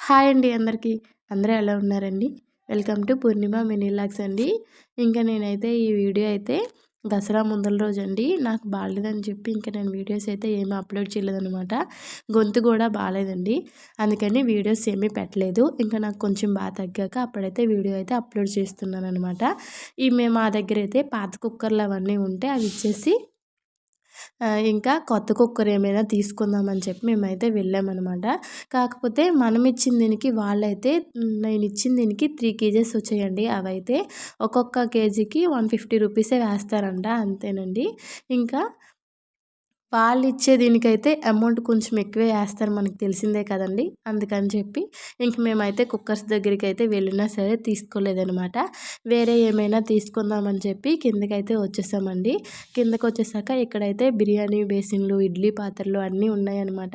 Hi అండి అందరికీ. అందరూ ఎలా ఉన్నారండి? వెల్కమ్ టు పూర్ణిమ మినీలాక్స్ అండి. ఇంకా నేనైతే ఈ వీడియో అయితే దసరా ముందల రోజు అండి నాకు బాగాలేదని చెప్పి ఇంకా నేను వీడియోస్ అయితే ఏమీ అప్లోడ్ చేయలేదనమాట గొంతు కూడా బాగాలేదండి అందుకని వీడియోస్ ఏమీ పెట్టలేదు. ఇంకా నాకు కొంచెం బాగా తగ్గాక అప్పుడైతే వీడియో అయితే అప్లోడ్ చేస్తున్నాను అనమాట ఈ మేము మా దగ్గర అయితే పాత కుక్కర్లు అవన్నీ ఉంటే అవి ఇచ్చేసి ఇంకా కొత్త కుక్కర్ ఏమైనా తీసుకుందామని చెప్పి మేమైతే వెళ్ళామన్నమాట. కాకపోతే మనం ఇచ్చిన దీనికి వాళ్ళైతే నేను ఇచ్చిన దీనికి త్రీ కేజెస్ వచ్చాయండి. అవైతే ఒక్కొక్క కేజీకి వన్ ఫిఫ్టీ రూపీసే వేస్తారంట అంతేనండి. ఇంకా వాళ్ళు ఇచ్చే దీనికైతే అమౌంట్ కొంచెం ఎక్కువే వేస్తారు మనకు తెలిసిందే కదండి. అందుకని చెప్పి ఇంక మేమైతే కుక్కర్స్ దగ్గరికి అయితే వెళ్ళినా సరే తీసుకోలేదనమాట వేరే ఏమైనా తీసుకుందామని చెప్పి కిందకైతే వచ్చేసామండి. కిందకి వచ్చేసాక ఇక్కడైతే బిర్యానీ బేసిన్లు ఇడ్లీ పాత్రలు అన్నీ ఉన్నాయన్నమాట.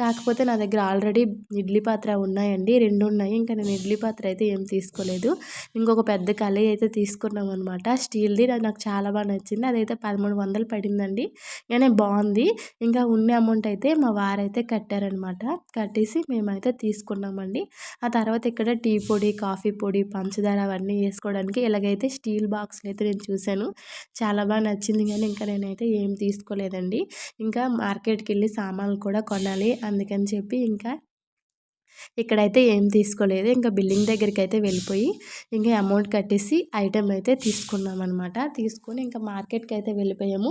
కాకపోతే నా దగ్గర ఆల్రెడీ ఇడ్లీ పాత్ర ఉన్నాయండి. రెండు ఉన్నాయి. ఇంకా నేను ఇడ్లీ పాత్ర అయితే ఏం తీసుకోలేదు. ఇంకొక పెద్ద కళాయి అయితే తీసుకున్నాం అనమాట స్టీల్ది. నాకు చాలా బాగా నచ్చింది. అదైతే పదమూడు వందలు పడిందండి. కానీ బాగుంది. ఉంది. ఇంకా ఉన్న అమౌంట్ అయితే మా వారైతే కట్టారనమాట కట్టేసి మేమైతే తీసుకున్నామండి. ఆ తర్వాత ఇక్కడ టీ పొడి కాఫీ పొడి పంచదార అవన్నీ వేసుకోవడానికి ఇలాగైతే స్టీల్ బాక్స్లు అయితే నేను చూశాను. చాలా బాగా నచ్చింది కానీ ఇంకా నేనైతే ఏం తీసుకోలేదండి. ఇంకా మార్కెట్కి వెళ్ళి సామాన్లు కూడా కొనాలి అందుకని చెప్పి ఇంకా ఇక్కడైతే ఏం తీసుకోలేదు. ఇంకా బిల్లింగ్ దగ్గరికి అయితే వెళ్ళిపోయి ఇంకా అమౌంట్ కట్టేసి ఐటెం అయితే తీసుకున్నాం అనమాట తీసుకొని ఇంకా మార్కెట్కి అయితే వెళ్ళిపోయాము.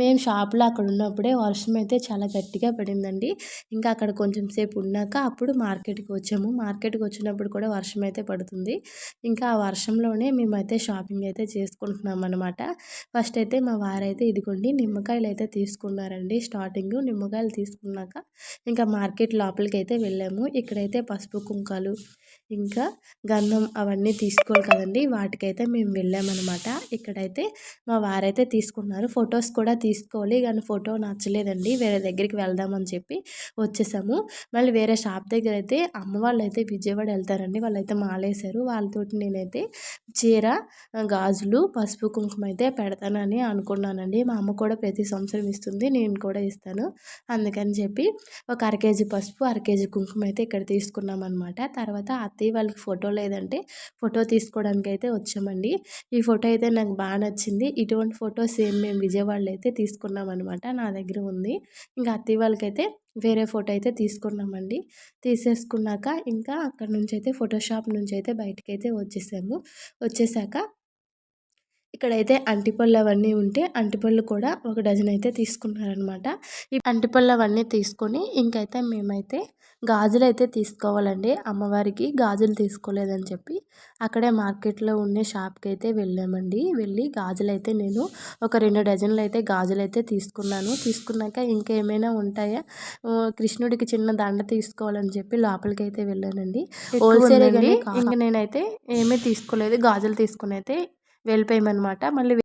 మేము షాప్లో అక్కడ ఉన్నప్పుడే వర్షం అయితే చాలా గట్టిగా పడిందండి. ఇంకా అక్కడ కొంచెం సేపు ఉన్నాక అప్పుడు మార్కెట్కి వచ్చాము. మార్కెట్కి వచ్చినప్పుడు కూడా వర్షం అయితే పడుతుంది. ఇంకా ఆ వర్షంలోనే మేమైతే షాపింగ్ అయితే చేసుకుంటున్నాం అనమాట ఫస్ట్ అయితే మా వారైతే ఇదిగోండి నిమ్మకాయలు అయితే తీసుకున్నారండి. స్టార్టింగ్ నిమ్మకాయలు తీసుకున్నాక ఇంకా మార్కెట్ లోపలికి అయితే వెళ్ళాము. ఇక్కడ ఇక్కడైతే పసుపు కుంకాలు ఇంకా గంధం అవన్నీ తీసుకోవాలి కదండి. వాటికైతే మేము వెళ్ళామన్నమాట. ఇక్కడైతే మా వారైతే తీసుకున్నారు. ఫొటోస్ కూడా తీసుకోవాలి. కానీ ఫోటో నచ్చలేదండి. వేరే దగ్గరికి వెళ్దామని చెప్పి వచ్చేసాము. మళ్ళీ వేరే షాప్ దగ్గర అయితే అమ్మ వాళ్ళు అయితే విజయవాడ వెళ్తారండి. వాళ్ళైతే మాలేశారు. వాళ్ళతోటి నేనైతే చీర గాజులు పసుపు కుంకుమ అయితే పెడతానని అనుకున్నానండి. మా అమ్మ కూడా ప్రతి సంవత్సరం ఇస్తుంది. నేను కూడా ఇస్తాను. అందుకని చెప్పి ఒక అర కేజీ పసుపు అర కేజీ కుంకుమ అయితే ఇక్కడ తీసుకున్నాం అనమాట తర్వాత అత్తయ్య వాళ్ళకి ఫోటో లేదంటే ఫోటో తీసుకోవడానికి అయితే వచ్చామండి. ఈ ఫోటో అయితే నాకు బాగా నచ్చింది. ఇటువంటి ఫోటో సేమ్ మేము విజయవాడలో అయితే తీసుకున్నాం అనమాట నా దగ్గర ఉంది. ఇంకా అత్తయ్య వాళ్ళకైతే వేరే ఫోటో అయితే తీసుకున్నామండి. తీసేసుకున్నాక ఇంకా అక్కడ నుంచి అయితే ఫోటోషాప్ నుంచి అయితే బయటకు అయితే వచ్చేసాము. వచ్చేసాక ఇక్కడైతే అంటిపళ్ళు అవన్నీ ఉంటే అంటిపళ్ళు కూడా ఒక డజన్ అయితే తీసుకున్నారనమాట ఈ అంటిపళ్ళు అవన్నీ తీసుకొని ఇంకైతే మేమైతే గాజులు అయితే తీసుకోవాలండి. అమ్మవారికి గాజులు తీసుకోలేదని చెప్పి అక్కడే మార్కెట్లో ఉండే షాప్కి అయితే వెళ్ళామండి. వెళ్ళి గాజులు అయితే నేను ఒక రెండు డజన్లు అయితే గాజులు అయితే తీసుకున్నాను. తీసుకున్నాక ఇంకేమైనా ఉంటాయా? కృష్ణుడికి చిన్న దండ తీసుకోవాలని చెప్పి లోపలికి అయితే వెళ్ళానండి హోల్సేల్ ఇంకా నేనైతే ఏమీ తీసుకోలేదు. గాజులు తీసుకుని అయితే వెళ్ళిపోయామన్నమాట. మళ్ళీ